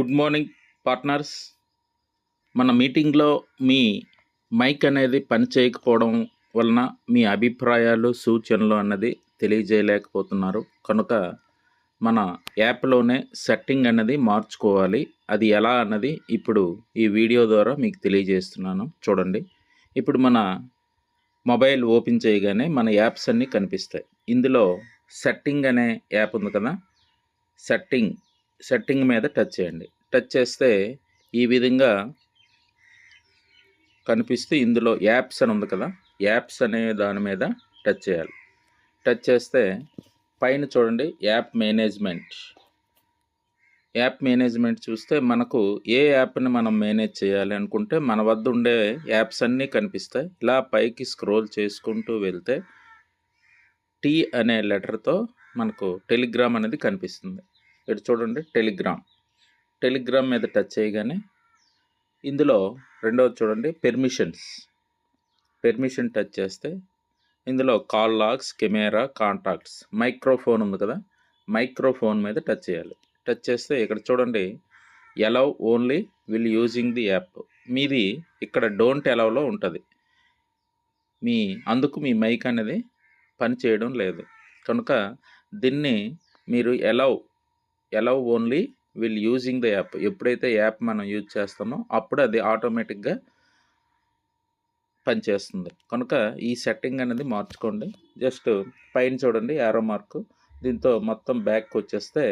Good morning partners. మన మీటింగ్లో మీ mic అనేది పని చేయకపోవడం వలన మీ అభిప్రాయాలు సూచనలు అన్నది తెలియజేయలేకపోతున్నారు. కనుక మన యాప్లోనే సెట్టింగ్ అనేది మార్చుకోవాలి. అది ఎలా అన్నది ఇప్పుడు ఈ వీడియో ద్వారా మీకు తెలియజేస్తున్నాను. చూడండి. ఇప్పుడు మన మొబైల్ ఓపెన్ చేయగానే మన యాప్స్ అన్నీ కనిపిస్తాయి. ఇందులో సెట్టింగ్ అనే యాప్ ఉంది కదా. సెట్టింగ్ సెట్టింగ్ మీద టచ్ చేయండి. టచ్ చేస్తే ఈ విధంగా కనిపిస్తూ ఇందులో యాప్స్ అని ఉంది కదా యాప్స్ అనే దాని మీద టచ్ చేయాలి. టచ్ చేస్తే పైన చూడండి యాప్ మేనేజ్మెంట్. యాప్ మేనేజ్మెంట్ చూస్తే మనకు ఏ యాప్ని మనం మేనేజ్ చేయాలి అనుకుంటే మన వద్ద ఉండే యాప్స్ అన్నీ కనిపిస్తాయి. ఇలా పైకి స్క్రోల్ చేసుకుంటూ వెళ్తే టీ అనే లెటర్తో మనకు టెలిగ్రామ్ అనేది కనిపిస్తుంది. ఇక్కడ చూడండి? టెలిగ్రామ్. టెలిగ్రామ్ మీద టచ్ చేయగానే ఇందులో రెండవది చూడండి పెర్మిషన్స్ పెర్మిషన్ టచ్ చేస్తే ఇందులో call logs camera contacts microphone ఉంది కదా మైక్రోఫోన్ మీద టచ్ చేయాలి. టచ్ చేస్తే ఇక్కడ చూడండి allow only while using the app మీది ఇక్కడ డోంట్ ఎలవ్లో ఉంటుంది. మీ అందుకు మీ మైక్ అనేది పని చేయడం లేదు. కనుక దీన్ని మీరు allow allow only while using the app ఎప్పుడైతే యాప్ మనం యూజ్ చేస్తామో అప్పుడు అది ఆటోమేటిక్గా పనిచేస్తుంది. కనుక ఈ సెట్టింగ్ అనేది మార్చుకోండి. జస్ట్ పైన చూడండి యారో మార్క్ దీంతో మొత్తం బ్యాక్ వచ్చేస్తే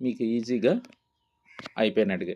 మీకు ఈజీగా అయిపోయినట్టుగా